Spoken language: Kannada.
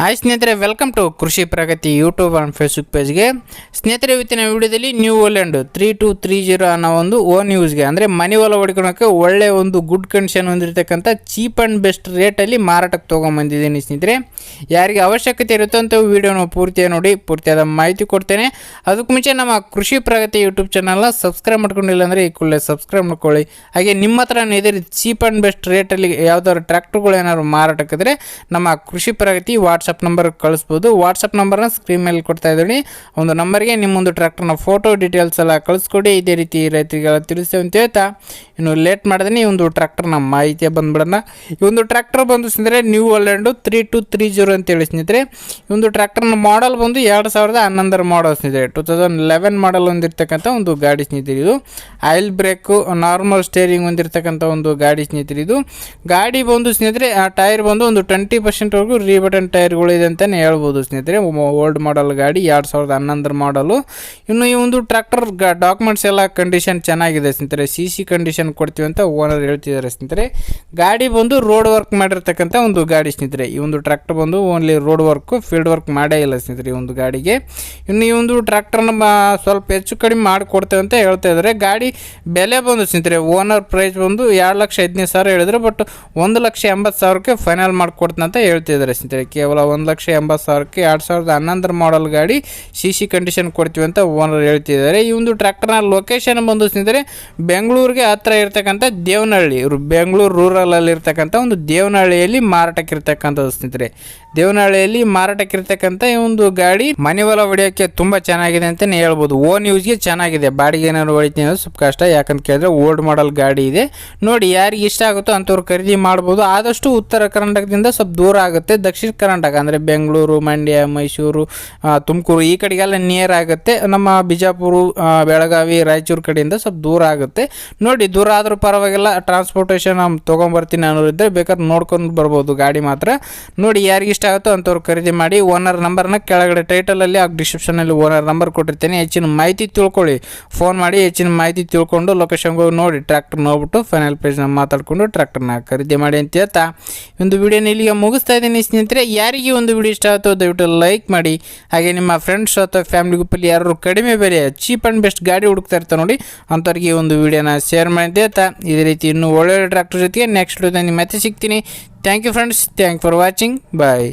ಹಾಯ್ ಸ್ನೇಹಿತರೆ welcome to Krishi Pragati YouTube and Facebook ಪೇಜ್ಗೆ ಸ್ನೇಹಿತರೆ, ಇವತ್ತಿನ ವಿಡಿಯೋದಲ್ಲಿ new Holland three two three zero ಅನ್ನೋ ಒಂದು ಓನ್ ಯೂಸ್ಗೆ ಅಂದರೆ ಮನೆ ಹೊಲ ಹೊಡ್ಕೊಳಕ್ಕೆ ಒಳ್ಳೆಯ ಒಂದು ಗುಡ್ ಕಂಡೀಷನ್ ಹೊಂದಿರತಕ್ಕಂಥ ಚೀಪ್ ಆ್ಯಂಡ್ ಬೆಸ್ಟ್ ರೇಟಲ್ಲಿ ಮಾರಾಟಕ್ಕೆ ತೊಗೊಂಬಂದಿದ್ದೀನಿ ಸ್ನೇಹಿತರೆ. ಯಾರಿಗೆ ಅವಶ್ಯಕತೆ ಇರುತ್ತೋ ಅಂತ ವಿಡಿಯೋನ ಪೂರ್ತಿಯಾಗಿ ನೋಡಿ, ಪೂರ್ತಿಯಾದ ಮಾಹಿತಿ ಕೊಡ್ತೇನೆ. ಅದಕ್ಕೆ ಮುಂಚೆ ನಮ್ಮ ಕೃಷಿ ಪ್ರಗತಿ ಯೂಟ್ಯೂಬ್ ಚಾನಲ್ನ ಸಬ್ಸ್ಕ್ರೈಬ್ ಮಾಡ್ಕೊಂಡಿಲ್ಲ ಅಂದರೆ ಈ ಕೂಡಲೇ ಸಬ್ಸ್ಕ್ರೈಬ್ ಮಾಡ್ಕೊಳ್ಳಿ. ಹಾಗೆ ನಿಮ್ಮ ಹತ್ರ ಇದೇ ಚೀಪ್ ಆ್ಯಂಡ್ ಬೆಸ್ಟ್ ರೇಟಲ್ಲಿ ಯಾವ್ದಾದ್ರು ಟ್ರ್ಯಾಕ್ಟರ್ಗಳು ಏನಾದ್ರು ಮಾರಾಟಕ್ಕಿದ್ರೆ ನಮ್ಮ ಕೃಷಿ ಪ್ರಗತಿ ವಾಟ್ಸಪ್ ನಂಬರ್ ಕಳಿಸ್ಬೋದು. ವಾಟ್ಸಪ್ ನಂಬರ್ನ ಸ್ಕ್ರೀನ್ ಮೇಲೆ ಕೊಡ್ತಾ ಇದ್ದೀನಿ ಒಂದು ನಂಬರ್ಗೆ ನಿಮ್ಮೊಂದು ಟ್ರ್ಯಾಕ್ಟರ್ನ ಫೋಟೋ ಡೀಟೇಲ್ಸ್ ಎಲ್ಲ ಕಳಿಸ್ಕೊಡಿ. ಇದೇ ರೀತಿ ರೈತರಿಗೆಲ್ಲ ತಿಳಿಸ್ತೇವೆ ಅಂತ ಹೇಳ್ತಾ. ಇನ್ನು ಲೇಟ್ ಮಾಡಿದ್ರೆ ಈ ಒಂದು ಟ್ರ್ಯಾಕ್ಟರ್ನ ಮಾಹಿತಿ ಬಂದ್ಬಿಡೋಣ. ಈ ಒಂದು ಟ್ರ್ಯಾಕ್ಟರ್ ಬಂದು ಸ್ನೇಹಿತರೆ new Holland three two three zero ಅಂತೇಳಿ ಸ್ನೇಹಿತರೆ. ಈ ಒಂದು ಟ್ರ್ಯಾಕ್ಟರ್ನ ಮಾಡಲ್ ಬಂದು ಎರಡು ಸಾವಿರದ ಹನ್ನೊಂದರ ಮಾಡಲ್ ಸ್ನೇಹಿತರೆ. ಟು ತೌಸಂಡ್ ಲೆವೆನ್ ಮಾಡಲ್ ಹೊಂದಿರತಕ್ಕಂಥ ಒಂದು ಗಾಡಿ ಸ್ನೇಹಿತರೆ ಇದು. ಆಯಿಲ್ ಬ್ರೇಕು ನಾರ್ಮಲ್ ಸ್ಟೇರಿಂಗ್ ಹೊಂದಿರತಕ್ಕಂಥ ಒಂದು ಗಾಡಿ ಸ್ನೇಹಿತರೆ ಇದು. ಗಾಡಿ ಬಂದು ಸ್ನೇಹಿತರೆ, ಆ ಟೈರ್ ಬಂದು ಒಂದು ಟ್ವೆಂಟಿ ಪರ್ಸೆಂಟ್ವರೆಗೂ ರೀಬಟನ್ ಟೈರ್ಗಳು ಇದೆ ಅಂತಲೇ ಹೇಳ್ಬೋದು ಸ್ನೇಹಿತರೆ. ಓಲ್ಡ್ ಮಾಡಲ್ ಗಾಡಿ, ಎರಡು ಸಾವಿರದ ಹನ್ನೊಂದರ ಮಾಡಲು ಇನ್ನು ಈ ಒಂದು ಟ್ರ್ಯಾಕ್ಟರ್ ಡಾಕ್ಯುಮೆಂಟ್ಸ್ ಎಲ್ಲ ಕಂಡೀಷನ್ ಚೆನ್ನಾಗಿದೆ ಸ್ನೇಹಿತರೆ. ಸಿ ಸಿ ಕಂಡೀಷನ್ ಕೊಡ್ತೀವಿ ಅಂತ ಓನರ್ ಹೇಳ್ತಿದ್ದಾರೆ ಸ್ನೇಹಿತರೆ. ಗಾಡಿ ಬಂದು ರೋಡ್ ವರ್ಕ್ ಮಾಡಿರ್ತಕ್ಕಂಥ ಒಂದು ಗಾಡಿ ಸ್ನೇಹಿತರೆ. ಈ ಒಂದು ಟ್ರ್ಯಾಕ್ಟರ್ ಬಂದು only road work field work ಮಾಡೇ ಇಲ್ಲ ಸ್ನೇಹಿತರೆ ಈ ಒಂದು ಗಾಡಿಗೆ. ಇನ್ನು ಈ ಒಂದು ಟ್ರ್ಯಾಕ್ಟರ್ನ ಸ್ವಲ್ಪ ಹೆಚ್ಚು ಕಡಿಮೆ ಮಾಡಿಕೊಡ್ತೇವೆ ಅಂತ ಹೇಳ್ತಾ ಇದ್ದಾರೆ. ಗಾಡಿ ಬೆಲೆ ಬಂದು ಸ್ನೇಹಿತರೆ ಓನರ್ ಪ್ರೈಸ್ ಬಂದು ಎರಡು ಲಕ್ಷ ಹದಿನೈದು ಸಾವಿರ ಹೇಳಿದ್ರು ಬಟ್ ಒಂದು ಲಕ್ಷ ಎಂಬತ್ತು ಸಾವಿರಕ್ಕೆ ಫೈನಲ್ ಮಾಡಿಕೊಡ್ತೀನಿ ಅಂತ ಹೇಳ್ತಿದ್ದಾರೆ ಸ್ನೇಹಿತರೆ. ಕೇವಲ ಒಂದು ಲಕ್ಷ ಎಂಬತ್ತು ಸಾವಿರಕ್ಕೆ ಎರಡು ಸಾವಿರದ ಹನ್ನೊಂದರ ಮಾಡಲ್ ಗಾಡಿ ಸಿ ಸಿ ಕಂಡೀಷನ್ ಕೊಡ್ತೀವಿ ಅಂತ ಓನರ್ ಹೇಳ್ತಿದ್ದಾರೆ. ಈ ಒಂದು ಟ್ರ್ಯಾಕ್ಟರ್ನ ಲೊಕೇಶನ್ ಬಂದು ಸ್ನೇಹಿತರೆ, ಬೆಂಗಳೂರಿಗೆ ಹತ್ರ ಇರ್ತಕ್ಕಂಥ ದೇವನಹಳ್ಳಿ ಬೆಂಗಳೂರು ರೂರಲಲ್ಲಿ ಇರ್ತಕ್ಕಂಥ ಒಂದು ದೇವನಹಳ್ಳಿಯಲ್ಲಿ ಮಾರಾಟಕ್ಕೆ ಇರ್ತಕ್ಕಂಥದ್ದು ಸ್ನೇಹಿತರೆ. ದೇವನಹಳ್ಳಿಯಲ್ಲಿ ಮಾರಾಟಕ್ಕೆ ಇರ್ತಕ್ಕಂಥ ಈ ಒಂದು ಗಾಡಿ ಮನೆ ಹೊಲ ಹೊಡೆಯೋಕ್ಕೆ ತುಂಬ ಚೆನ್ನಾಗಿದೆ ಅಂತಲೇ ಹೇಳ್ಬೋದು. ಓನ್ ಯೂಸ್ಗೆ ಚೆನ್ನಾಗಿದೆ. ಬಾಡಿಗೆ ಏನಾದ್ರು ಹೊಡಿತೀನಿ ಅನ್ನೋದು ಸ್ವಲ್ಪ ಕಷ್ಟ. ಯಾಕಂತ ಕೇಳಿದ್ರೆ ಓಲ್ಡ್ ಮಾಡಲ್ ಗಾಡಿ ಇದೆ. ನೋಡಿ, ಯಾರಿಗೆ ಇಷ್ಟ ಆಗುತ್ತೋ ಅಂಥವ್ರು ಖರೀದಿ ಮಾಡ್ಬೋದು. ಆದಷ್ಟು ಉತ್ತರ ಕರ್ನಾಟಕದಿಂದ ಸ್ವಲ್ಪ ದೂರ ಆಗುತ್ತೆ. ದಕ್ಷಿಣ ಕರ್ನಾಟಕ. ಅಂದರೆ ಬೆಂಗಳೂರು, ಮಂಡ್ಯ, ಮೈಸೂರು ತುಮಕೂರು ಈ ಕಡೆಗೆಲ್ಲ ನಿಯರ್ ಆಗುತ್ತೆ. ನಮ್ಮ ಬಿಜಾಪುರ ಬೆಳಗಾವಿ, ರಾಯಚೂರು ಕಡೆಯಿಂದ ಸ್ವಲ್ಪ ದೂರ ಆಗುತ್ತೆ. ನೋಡಿ, ದೂರ ಆದರೂ ಪರವಾಗಿಲ್ಲ ಟ್ರಾನ್ಸ್ಪೋರ್ಟೇಷನ್ ತೊಗೊಂಬರ್ತೀನಿ ಅನ್ನೋರಿದ್ದರೆ ಬೇಕಾದ್ರೆ ನೋಡ್ಕೊಂಡು ಬರ್ಬೋದು, ಗಾಡಿ ಮಾತ್ರ. ನೋಡಿ, ಯಾರಿಗೆ ಇಷ್ಟ ಆಗುತ್ತೋ ಅಂಥವ್ರು ಖರೀದಿ ಮಾಡಿ ಓನರ್ ನಂಬರ್ನ ಕೆಳಗಡೆ ಟೈಟಲಲ್ಲಿ ಆ ಡಿಸ್ಕ್ರಿಪ್ಷನಲ್ಲಿ ಓನರ್ ನಂಬರ್ ಕೊಟ್ಟಿರ್ತೀನಿ. ಹೆಚ್ಚಿನ ಮಾಹಿತಿ ತಿಳ್ಕೊಳ್ಳಿ. ಫೋನ್ ಮಾಡಿ ಹೆಚ್ಚಿನ ಮಾಹಿತಿ ತಿಳ್ಕೊಂಡು ಲೊಕೇಶನ್ಗೆ ಹೋಗಿ ನೋಡಿ ಟ್ರ್ಯಾಕ್ಟರ್ ನೋಡ್ಬಿಟ್ಟು ಫೈನಲ್ ಪೇಜ್ನ ಮಾತಾಡಿಕೊಂಡು ಟ್ರ್ಯಾಕ್ಟರ್ನ ಖರೀದಿ ಮಾಡಿ ಅಂತ ಹೇಳ್ತಾ. ಒಂದು ವಿಡಿಯೋನ ಇಲ್ಲಿಗೆ ಮುಗಿಸ್ತಾ ಇದ್ದೀನಿ ಸ್ನೇಹಿತರೆ. ಯಾರಿಗೆ ಒಂದು ವಿಡಿಯೋ ಇಷ್ಟ ಆಯಿತು ದಯವಿಟ್ಟು ಲೈಕ್ ಮಾಡಿ. ಹಾಗೆ ನಿಮ್ಮ ಫ್ರೆಂಡ್ಸ್ ಅಥವಾ ಫ್ಯಾಮಿಲಿ ಗ್ರೂಪಲ್ಲಿ ಯಾರು ಕಡಿಮೆ ಬೆಲೆ ಚೀಪ್ ಆ್ಯಂಡ್ ಬೆಸ್ಟ್ ಗಾಡಿ ಹುಡುಕ್ತಾ ಇರ್ತಾರೆ ನೋಡಿ ಅಂಥವ್ರಿಗೆ ಈ ಒಂದು ವಿಡಿಯೋನ ಶೇರ್ ಮಾಡಿದ್ದೆ ಆಯ್ತಾ? ಇದೇ ರೀತಿ ಇನ್ನೂ ಒಳ್ಳೊಳ್ಳೆ ಟ್ರ್ಯಾಕ್ಟರ್ ಜೊತೆಗೆ ನೆಕ್ಸ್ಟ್ ವಿಡಿಯೋದಲ್ಲಿ ಮತ್ತೆ ಸಿಗ್ತೀನಿ. Thank you friends thank for watching bye